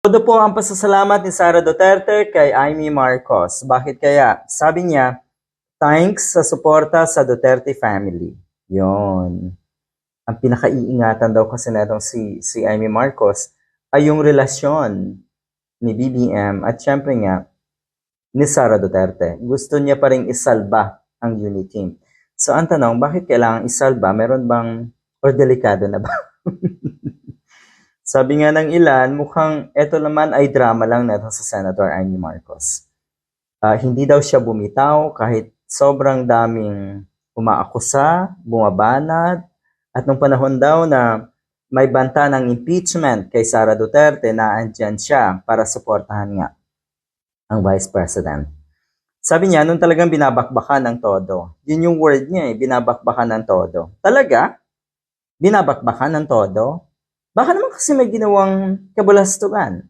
Todo po ang pasasalamat ni Sara Duterte kay Amy Marcos. Bakit kaya? Sabi niya, thanks sa suporta sa Duterte family. Yon. Ang pinakaiingatan daw kasi na itong si, si Amy Marcos ay yung relasyon ni BBM at syempre nga ni Sara Duterte. Gusto niya pa rin isalba ang unit team. So ang tanong, bakit kailangan isalba? Meron bang, or delikado na ba? Sabi nga ng ilan, mukhang eto naman ay drama lang na sa Senator Amy Marcos. Ah, hindi daw siya bumitaw kahit sobrang daming umaakusa, bumabanat, at nung panahon daw na may banta ng impeachment kay Sara Duterte na andyan siya para suportahan nga ang Vice President. Sabi niya, nung talagang binabakbakan ng todo. Yun yung word niya eh, binabakbakan ng todo. Talaga? Binabakbakan ng todo? Baka naman kasi may ginawang kabulastugan.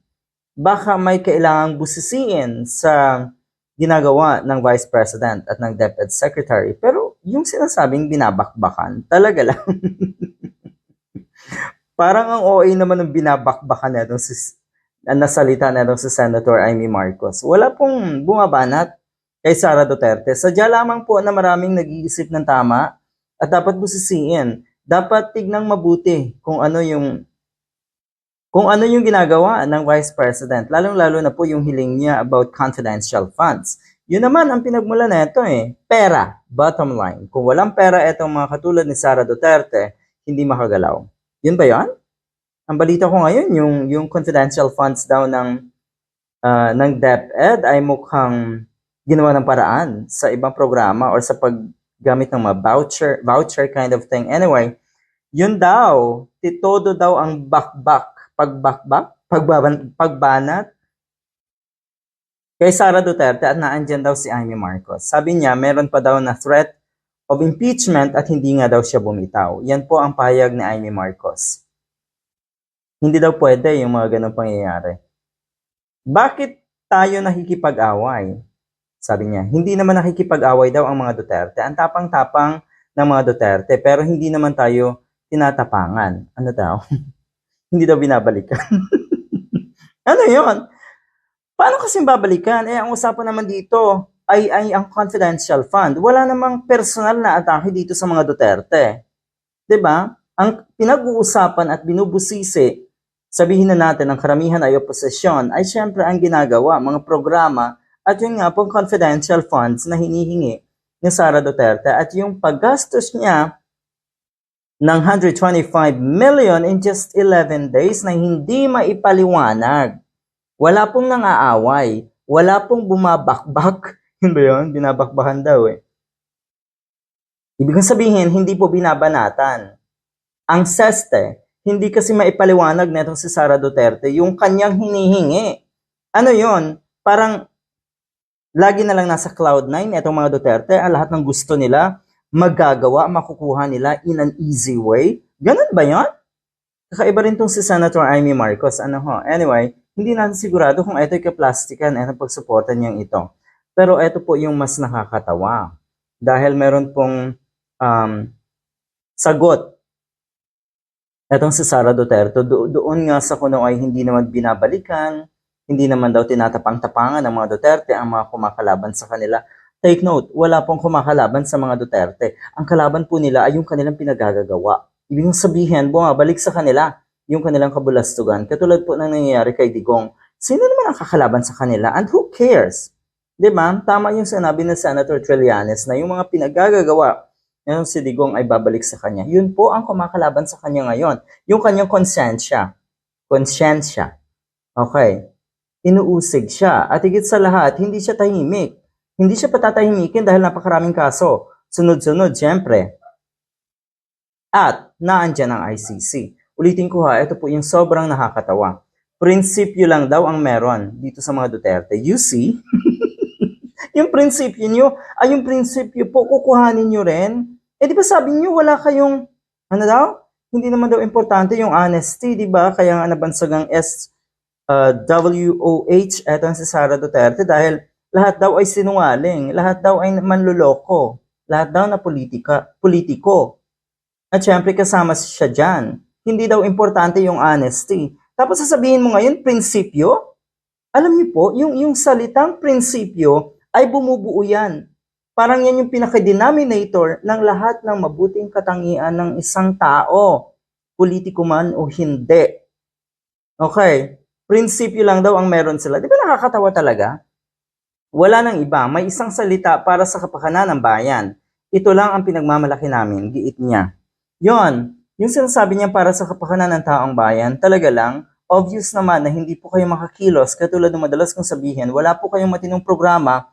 Baka may kailangang busisiin sa ginagawa ng Vice President at ng Deputy Secretary. Pero yung sinasabing binabakbakan, talaga lang. Parang ang OA naman ng binabakbakan na itong si, na nasalita na itong si Senator Amy Marcos. Wala pong bumabanat kay Sara Duterte. Sadya lamang po na maraming nag-iisip ng tama at dapat busisiin. Dapat tignang mabuti kung ano yung kung ano yung ginagawa ng Vice President, lalong-lalo na po yung hiling niya about confidential funds. Yun naman ang pinagmula na ito eh, pera, bottom line. Kung walang pera itong mga katulad ni Sara Duterte, hindi makagalaw. Yun ba yan? Ang balita ko ngayon, yung, yung confidential funds daw ng, ah, ng DepEd ay mukhang ginawa ng paraan sa ibang programa or sa paggamit ng mga voucher, voucher kind of thing. Anyway, yun daw, titodo daw ang bakbak, pagbakbak, pagbaban, pagbanat kay Sara Duterte at naandyan daw si Amy Marcos. Sabi niya, meron pa daw na threat of impeachment at hindi nga daw siya bumitaw. Yan po ang pahayag ni Amy Marcos. Hindi daw pwede yung mga ganong pangyayari. Bakit tayo nakikipag-away? Sabi niya, hindi naman nakikipag-away daw ang mga Duterte. Ang tapang-tapang ng mga Duterte, pero hindi naman tayo tinatapangan. Ano daw? hindi daw binabalikan. ano yon? Paano kasi babalikan? Eh, ang usapan naman dito ay, ay ang confidential fund. Wala namang personal na atake dito sa mga Duterte. ba? Ang pinag-uusapan at binubusisi, sabihin na natin ang karamihan ay oposisyon, ay syempre ang ginagawa, mga programa, at yung nga pong confidential funds na hinihingi ni Sara Duterte at yung paggastos niya ng 125 million in just 11 days na hindi maipaliwanag. Wala pong nangaaway. Wala pong bumabakbak. Yun ba yun? Binabakbakan daw eh. Ibig sabihin, hindi po binabanatan. Ang SESTE, hindi kasi maipaliwanag netong si Sara Duterte yung kanyang hinihingi. Ano yon? Parang lagi na lang nasa cloud nine itong mga Duterte, ang lahat ng gusto nila, magagawa, makukuha nila in an easy way. Ganun ba yon? Kakaiba rin tong si Senator Amy Marcos. Ano ho? Anyway, hindi natin sigurado kung ito ay kaplastikan, itong pagsuporta niyang ito. Pero ito po yung mas nakakatawa. Dahil meron pong um, sagot Etong si Sara Duterte, do- doon nga sa kuno ay hindi naman binabalikan, hindi naman daw tinatapang-tapangan ng mga Duterte ang mga kumakalaban sa kanila. Take note, wala pong kumakalaban sa mga Duterte. Ang kalaban po nila ay yung kanilang pinagagagawa. Ibig sabihin, bumabalik sa kanila yung kanilang kabulastugan. Katulad po ng nangyayari kay Digong. Sino naman ang kakalaban sa kanila? And who cares? Di ba? Tama yung sinabi ng Senator Trillanes na yung mga pinagagagawa yung si Digong ay babalik sa kanya. Yun po ang kumakalaban sa kanya ngayon. Yung kanyang konsensya. Konsyensya. Okay. Inuusig siya. At higit sa lahat, hindi siya tahimik. Hindi siya patatahimikin dahil napakaraming kaso. Sunod-sunod, syempre. At naandyan ang ICC. Ulitin ko ha, ito po yung sobrang nakakatawa. Prinsipyo lang daw ang meron dito sa mga Duterte. You see? yung prinsipyo nyo, ay yung prinsipyo po, kukuhanin nyo rin. Eh di ba sabi nyo, wala kayong, ano daw? Hindi naman daw importante yung honesty, di ba? Kaya nga nabansagang S, uh, WOH, eto si Sara Duterte, dahil lahat daw ay sinungaling, lahat daw ay manluloko, lahat daw na politika, politiko. At syempre kasama siya dyan. Hindi daw importante yung honesty. Tapos sasabihin mo ngayon, prinsipyo? Alam niyo po, yung, yung salitang prinsipyo ay bumubuo yan. Parang yan yung pinaka-denominator ng lahat ng mabuting katangian ng isang tao, politiko man o hindi. Okay, prinsipyo lang daw ang meron sila. Di ba nakakatawa talaga? Wala nang iba, may isang salita para sa kapakanan ng bayan. Ito lang ang pinagmamalaki namin, giit niya. Yon, yung sinasabi niya para sa kapakanan ng taong bayan, talaga lang, obvious naman na hindi po kayo makakilos katulad ng madalas kong sabihin, wala po kayong matinong programa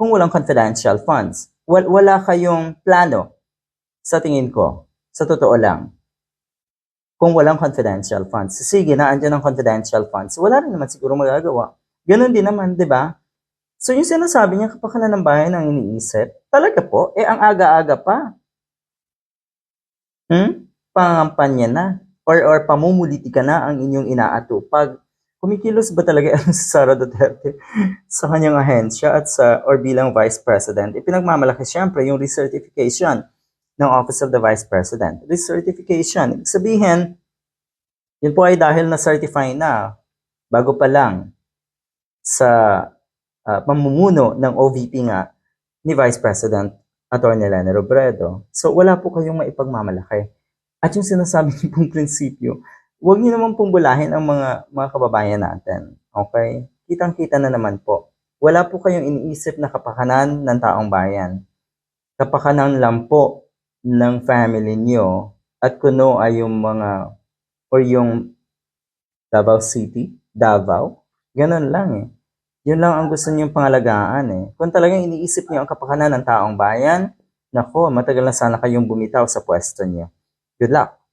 kung walang confidential funds. Wal- wala kayong plano sa tingin ko, sa totoo lang. Kung walang confidential funds. Sige na, andyan ang confidential funds. Wala rin naman siguro magagawa. Ganon din naman, di ba? So yung sinasabi niya, kapakanan ng bayan ang iniisip, talaga po, eh ang aga-aga pa. Hmm? Pangampanya na. Or, or pamumuliti ka na ang inyong inaatupag. Kumikilos ba talaga ang si Sara Duterte sa kanyang ahensya at sa or bilang Vice President? Ipinagmamalaki siyempre yung recertification ng Office of the Vice President. Recertification, ibig sabihin, yun po ay dahil na-certify na bago pa lang sa ah, pamumuno ng OVP nga ni Vice President Atty. Lene Robredo. So wala po kayong maipagmamalaki. At yung sinasabi niyo pong prinsipyo, huwag niyo naman pong bulahin ang mga, mga kababayan natin. Okay? Kitang-kita na naman po. Wala po kayong iniisip na kapakanan ng taong bayan. Kapakanan lang po ng family niyo at kuno ay yung mga or yung Davao City, Davao. Ganun lang eh. Yun lang ang gusto niyong pangalagaan eh. Kung talagang iniisip niyo ang kapakanan ng taong bayan, nako, matagal na sana kayong bumitaw sa pwesto niyo. Good luck!